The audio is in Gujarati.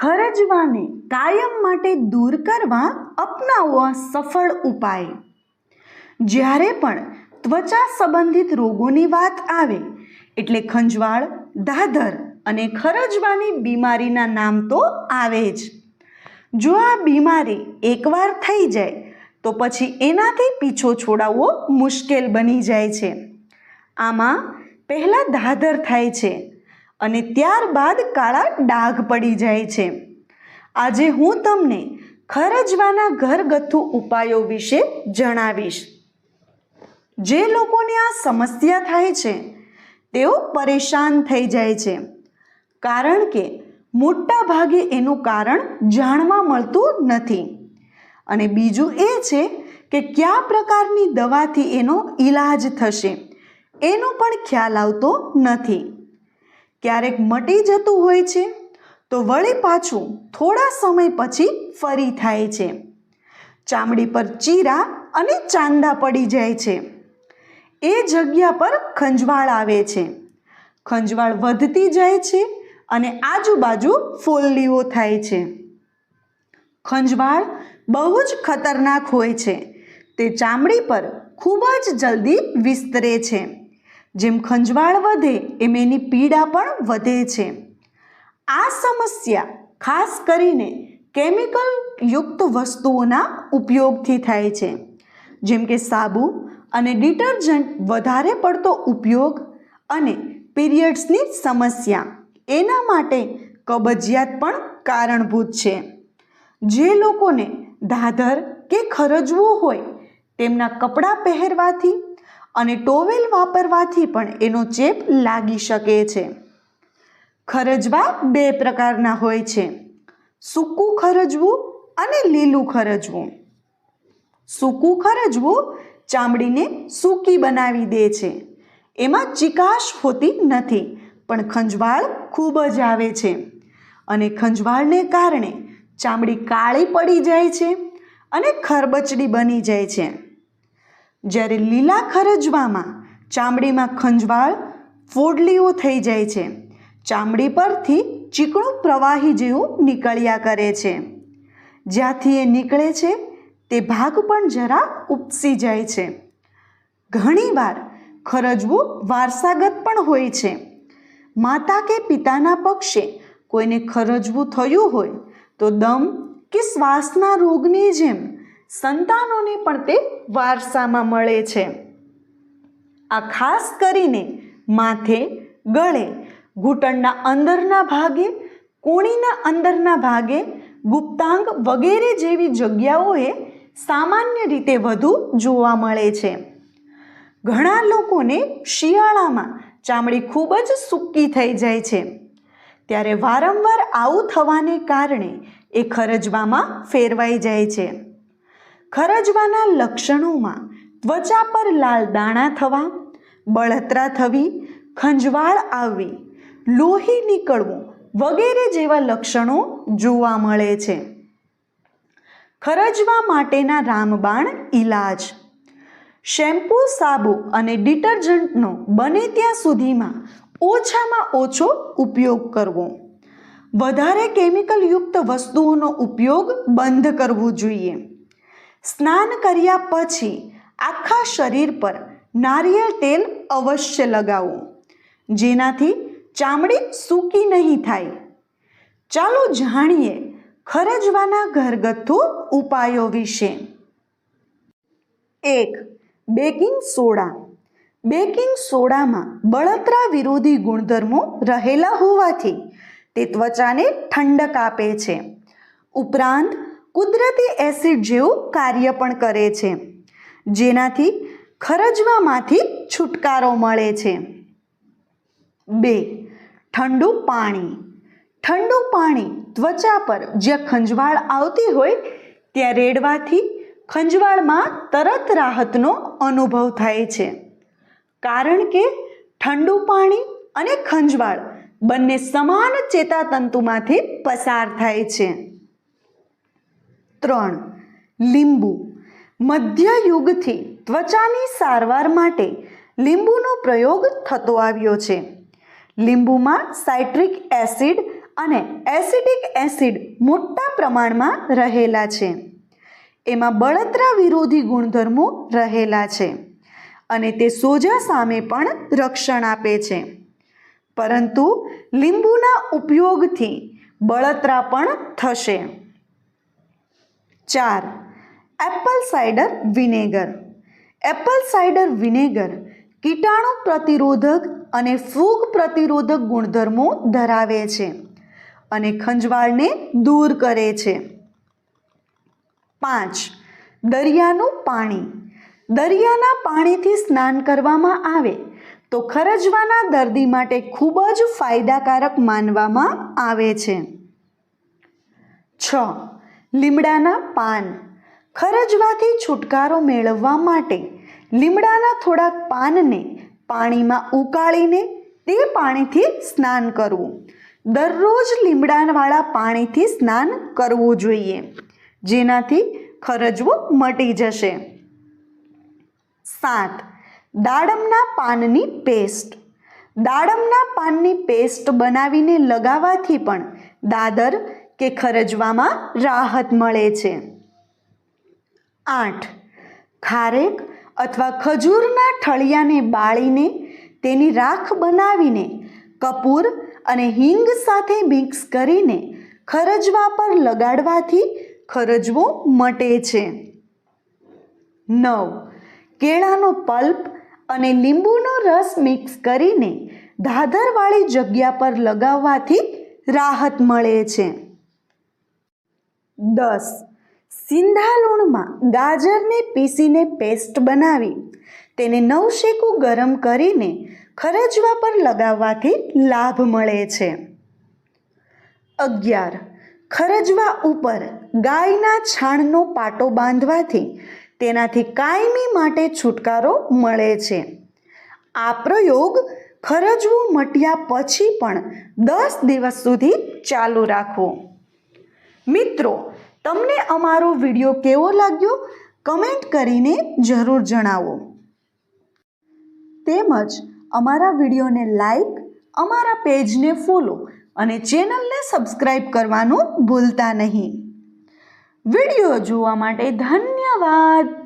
ખરજવાને કાયમ માટે દૂર કરવા અપનાવો સફળ ઉપાય. જ્યારે પણ ત્વચા સંબંધિત રોગોની વાત આવે, એટલે ખંજવાળ, દાદર અને ખરજવાની બીમારીના નામ તો આવે જ. જો આ બીમારી એકવાર થઈ જાય, તો પછી એનાથી પીછો છોડાવવો મુશ્કેલ બની જાય છે. આમાં પહેલાં દાદર થાય છે અને ત્યારબાદ કાળા ડાઘ પડી જાય છે. આજે હું તમને ખરજવાના ઘરગથ્થુ ઉપાયો વિશે જણાવીશ. જે લોકોને આ સમસ્યા થાય છે, તેઓ પરેશાન થઈ જાય છે. કારણ કે મોટા ભાગે એનું કારણ જાણવા મળતું નથી. અને બીજું એ છે કે કયા પ્રકારની દવાથી એનો ઈલાજ થશે, એનો પણ ખ્યાલ આવતો નથી. ક્યારેક મટી જતું હોય છે, તો વળી પાછું થોડા સમય પછી ફરી થાય છે. ચામડી પર ચીરા અને ચાંદા પડી જાય છે. એ જગ્યા પર ખંજવાળ આવે છે. ખંજવાળ વધતી જાય છે અને આજુબાજુ ફોલ્લીઓ થાય છે. ખંજવાળ બહુ જ ખતરનાક હોય છે. તે ચામડી પર ખૂબ જ જલ્દી વિસ્તરે છે. જેમ ખંજવાળ વધે, એમ એની પીડા પણ વધે છે. આ સમસ્યા ખાસ કરીને કેમિકલ યુક્ત વસ્તુઓના ઉપયોગથી થાય છે. જેમ કે સાબુ અને ડિટર્જન્ટ વધારે પડતો ઉપયોગ અને પીરિયડ્સની સમસ્યા, એના માટે કબજિયાત પણ કારણભૂત છે. જે લોકોને દાદર કે ખરજવું હોય, તેમના કપડાં પહેરવાથી અને ટોવેલ વાપરવાથી પણ એનો ચેપ લાગી શકે છે. ખરજવા બે પ્રકારના હોય છે. સૂકું ખરજવું અને લીલું ખરજવું. સૂકું ખરજવું ચામડીને સૂકી બનાવી દે છે. એમાં ચિકાશ હોતી નથી, પણ ખંજવાળ ખૂબ જ આવે છે. અને ખંજવાળને કારણે ચામડી કાળી પડી જાય છે અને ખરબચડી બની જાય છે. જ્યારે લીલા ખરજવામાં ચામડીમાં ખંજવાળ ફોડલીઓ થઈ જાય છે, ચામડી પરથી ચીકણું પ્રવાહી જેવું નીકળ્યા કરે છે. જ્યાંથી એ નીકળે છે, તે ભાગ પણ જરા ઉપસી જાય છે. ઘણીવાર ખરજવું વારસાગત પણ હોય છે. માતા કે પિતાના પક્ષે કોઈને ખરજવું થયું હોય તો દમ કે શ્વાસના રોગની જેમ સંતાનોને પણ તે વારસામાં મળે છે. આ ખાસ કરીને માથે, ગળે, ઘૂંટણના અંદરના ભાગે, કોણીના અંદરના ભાગે, ગુપ્તાંગ વગેરે જેવી જગ્યાઓએ સામાન્ય રીતે વધુ જોવા મળે છે. ઘણા લોકોને શિયાળામાં ચામડી ખૂબ જ સૂકી થઈ જાય છે. ત્યારે વારંવાર આવું થવાને કારણે એ ખરજવામાં ફેરવાઈ જાય છે. ખરજવાના લક્ષણોમાં ત્વચા પર લાલ દાણા થવા, બળતરા થવી, ખંજવાળ આવવી, લોહી નીકળવું વગેરે જેવા લક્ષણો જોવા મળે છે. ખરજવા માટેના રામબાણ ઈલાજ. શેમ્પૂ, સાબુ અને ડિટર્જન્ટનો બને ત્યાં સુધીમાં ઓછામાં ઓછો ઉપયોગ કરવો. વધારે કેમિકલયુક્ત વસ્તુઓનો ઉપયોગ બંધ કરવો જોઈએ. સ્નાન કર્યા પછી આખા શરીર પર નારિયેળ તેલ અવશ્ય લગાવવું જેનાથી ચામડી સૂકી નહીં થાય. ચાલો જાણીએ ખરજવાના ઘરગથ્થુ ઉપાયો વિશે. એક, બેકિંગ સોડા. બેકિંગ સોડામાં બળતરા વિરોધી ગુણધર્મો રહેલા હોવાથી તે ત્વચાને ઠંડક આપે છે. ઉપરાંત કુદરતી એસિડ જેવું કાર્ય પણ કરે છે. જેનાથી ખરજવામાંથી છુટકારો મળે છે. બે, ઠંડુ પાણી. ઠંડુ પાણી ત્વચા પર જ્યાં ખંજવાળ આવતી હોય, ત્યાં રેડવાથી ખંજવાળમાં તરત રાહતનો અનુભવ થાય છે. કારણ કે ઠંડુ પાણી અને ખંજવાળ બંને સમાન ચેતાતંતુમાંથી પસાર થાય છે. ત્રણ. લીંબુ. મધ્ય યુગથી ત્વચાની સારવાર માટે લીંબુનો પ્રયોગ થતો આવ્યો છે. લીંબુમાં સાઇટ્રિક એસિડ અને એસિડિક એસિડ મોટા પ્રમાણમાં રહેલા છે. એમાં બળતરા વિરોધી ગુણધર્મો રહેલા છે અને તે સોજા સામે પણ રક્ષણ આપે છે. પરંતુ લીંબુના ઉપયોગથી બળતરા પણ થશે. ચાર. Apple cider vinegar. Apple cider vinegar કીટાણુ પ્રતિરોધક અને ફૂગ પ્રતિરોધક ગુણધર્મો ધરાવે છે અને ખંજવાળને દૂર કરે છે. પાંચ. દરિયાનું પાણી. દરિયાના પાણીથી સ્નાન કરવામાં આવે તો ખરજવાના દર્દી માટે ખૂબ જ ફાયદાકારક માનવામાં આવે છે. છ. લીમડાના પાન. ખરજવાથી છુટકારો મેળવવા માટે લીમડાના થોડાક પાનને પાણીમાં ઉકાળીને તે પાણીથી સ્નાન કરવું. દરરોજ લીમડાવાળા પાણીથી સ્નાન કરવું જોઈએ. જેનાથી ખરજવું મટી જશે. સાત. દાડમના પાનની પેસ્ટ. દાડમના પાનની પેસ્ટ બનાવીને લગાવવાથી પણ દાદર કે ખરજવામાં રાહત મળે છે. આઠ. ખારેક અથવા ખજૂરના ઠળિયાને બાળીને તેની રાખ બનાવીને કપૂર અને હિંગ સાથે મિક્સ કરીને ખરજવા પર લગાડવાથી ખરજવો મટે છે. નવ. કેળાનો પલ્પ અને લીંબુનો રસ મિક્સ કરીને ધાધરવાળી જગ્યા પર લગાવવાથી રાહત મળે છે. દસ. સિંધા લોણમાં ગાજરને પીસીને પેસ્ટ બનાવી, તેને નવશેકું ગરમ કરીને ખરજવા પર લગાવવાથી લાભ મળે છે. અગિયાર. ખરજવા ઉપર ગાયના છાણનો પાટો બાંધવાથી તેનાથી કાયમી માટે છુટકારો મળે છે. આ પ્રયોગ ખરજવું મટ્યા પછી પણ દસ દિવસ સુધી ચાલુ રાખવો. મિત્રો તમને અમારો વીડિયો કેવો લાગ્યો? કમેન્ટ કરીને જરૂર જણાવો. તેમજ અમારા વિડીયોને લાઈક, અમારા પેજને ફોલો અને ચેનલને સબસ્ક્રાઈબ કરવાનું ભૂલતા નહીં. વીડિયો જોવા માટે ધન્યવાદ.